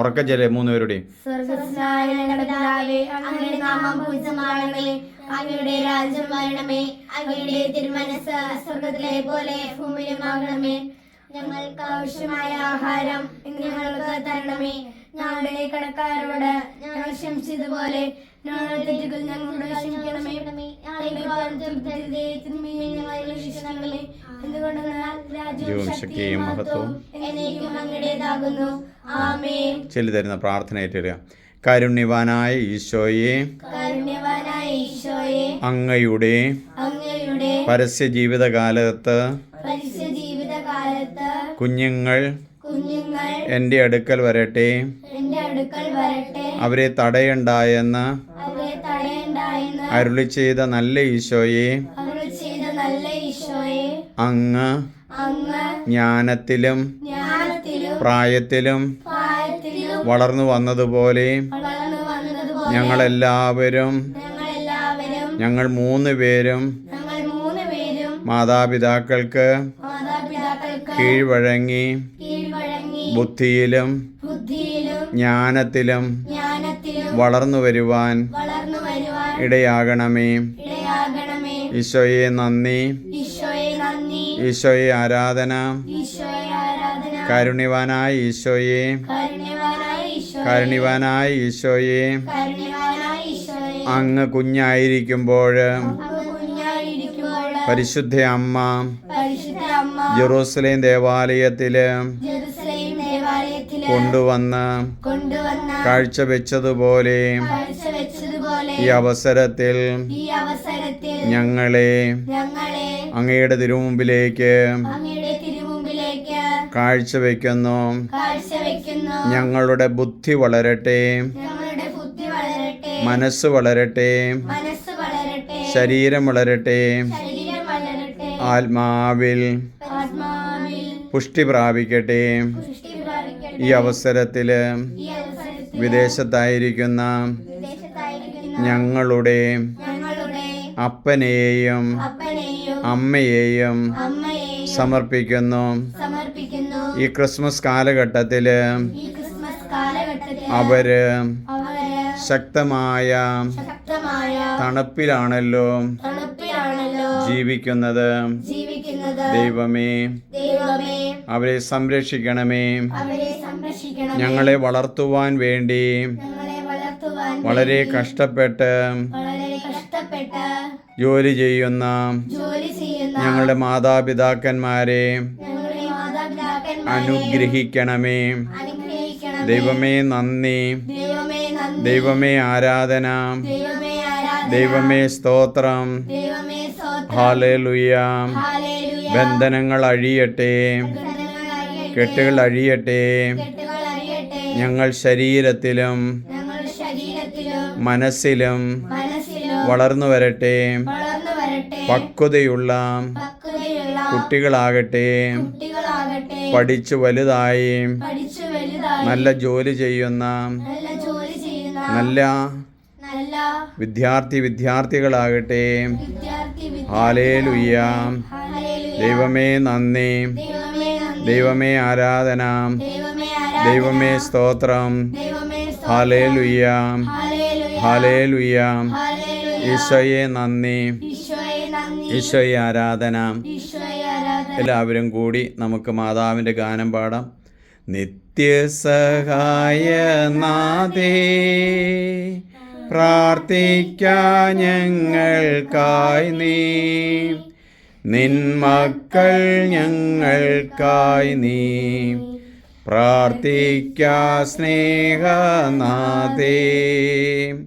ഉറക്കച്ചല്ലേ മൂന്നുപേരുടെയും. അങ്ങയുടെ രാജ്യം വരണമേ. പോലെ ആവശ്യമായ ആഹാരം തരണമേ. ഞങ്ങളുടെ കടക്കാരോട് ഞങ്ങൾ ക്ഷമിച്ചതുപോലെ ഞങ്ങളുടെ തെറ്റുകൾ ക്ഷമിക്കണമേ. ശക്തിയും മഹത്വവും ചൊല്ലി തരുന്ന പ്രാർത്ഥന ഏറ്റിടുക. കാരുണ്യവാനായ ഈശോയെ അങ്ങയുടെ പരസ്യ ജീവിതകാലത്ത് പരസ്യ ജീവിതകാലത്ത് കുഞ്ഞുങ്ങൾ കുഞ്ഞുങ്ങൾ എന്റെ അടുക്കൽ വരട്ടെ. എന്റെ അടുക്കൽ വരട്ടെ. അവരെ തടയണ്ടായെന്ന് അരുളി ചെയ്ത നല്ല ഈശോയെ. അങ്ങ് ജ്ഞാനത്തിലും പ്രായത്തിലും വളർന്നു വന്നതുപോലെ ഞങ്ങളെല്ലാവരും ഞങ്ങൾ മൂന്ന് പേരും മാതാപിതാക്കൾക്ക് കീഴ്വഴങ്ങി ബുദ്ധിയിലും ജ്ഞാനത്തിലും വളർന്നു വരുവാൻ വളർന്നു വരുവാൻ ഇടയാകണമേ. ഇടയാകണമേ. ഈശോയെ നന്ദി. ഈശോയെ നന്ദി. ഈശോയെ ആരാധന. കാരുണ്യവാനായ ഈശോയെ. കാരുണ്യവാനായ ഈശോയെ. അങ്ങ് കുഞ്ഞായിരിക്കുമ്പോൾ പരിശുദ്ധ അമ്മ ജെറുസലേം ദേവാലയത്തിൽ കൊണ്ടുവന്ന് കാഴ്ചവെച്ചതുപോലെ ഈ അവസരത്തിൽ ഞങ്ങളെ അങ്ങയുടെ തിരുമുമ്പിലേക്ക് കാഴ്ചവെക്കുന്നു ഞങ്ങളുടെ ബുദ്ധി വളരട്ടെ. മനസ്സ് വളരട്ടെ. ശരീരം വളരട്ടെ. ആത്മാവിൽ പുഷ്ടി പ്രാപിക്കട്ടെ. ഈ അവസരത്തിൽ വിദേശത്തായിരിക്കുന്ന ഞങ്ങളുടെ അപ്പനെയും അമ്മയെയും സമർപ്പിക്കുന്നു. ഈ ക്രിസ്മസ് കാലഘട്ടത്തിൽ അവർ ശക്തമായ തണുപ്പിലാണല്ലോ ജീവിക്കുന്നത്. ദൈവമേ അവരെ സംരക്ഷിക്കണമേ. ഞങ്ങളെ വളർത്തുവാൻ വേണ്ടി വളരെ കഷ്ടപ്പെട്ട് ജോലി ചെയ്യുന്ന ഞങ്ങളുടെ മാതാപിതാക്കന്മാരെ അനുഗ്രഹിക്കണമേ. അനുഗ്രഹിക്കണം ദൈവമേ നന്ദി. ദൈവമേ ആരാധന. ദൈവമേ സ്തോത്രം. ഹാലേലുയ. ബന്ധനങ്ങൾ അഴിയട്ടെ. കെട്ടുകൾ അഴിയട്ടെ. ഞങ്ങൾ ശരീരത്തിലും മനസ്സിലും വളർന്നു വരട്ടെ. പക്വതയുള്ള കുട്ടികളാകട്ടെ. പഠിച്ചു വലുതായി നല്ല ജോലി ചെയ്യുന്ന നല്ല വിദ്യാർത്ഥി വിദ്യാർത്ഥികളാകട്ടെ. വിദ്യാർത്ഥി ഹാലേലുയ്യ ദൈവമേ നന്ദി. ദൈവമേ ആരാധന. ദൈവമേ സ്തോത്രം. ഹാലേ ലുയാം ഹാലേ ലുയാം ഈശോയെ നന്ദി. ഈശോയെ ആരാധന. എല്ലാവരും കൂടി നമുക്ക് മാതാവിന്റെ ഗാനം പാടാം. നിത്യസഹായ നാദേ പ്രാർത്ഥിക്കാൻ ഞങ്ങൾക്കായി നീ. നിൻ മക്കൾ ഞങ്ങൾക്കായി നീ. പ്രാർത്ഥിക്കാ സ്നേഹനാഥേ.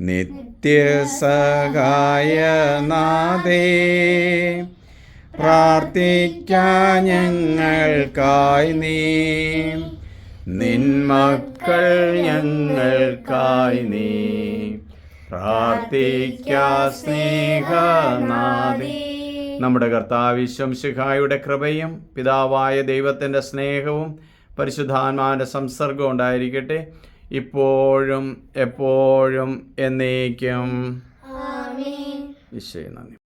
നിത്യസഹായ നാദേ പ്രാർത്ഥിക്കാൻ ഞങ്ങൾക്കായി നീ. നിന്മക്കൾ ഞങ്ങൾക്കായി നീ. പ്രാർത്ഥിക്കാ സ്നേഹനാഥേ. നമ്മുടെ കർത്താവിശ്വം ശിഖായുടെ കൃപയും പിതാവായ ദൈവത്തിന്റെ സ്നേഹവും പരിശുദ്ധാത്മാവിന്റെ സംസർഗം ഉണ്ടായിരിക്കട്ടെ. ഇപ്പോഴും എപ്പോഴും എന്നേക്കും. ഈശോയെ നന്ദി.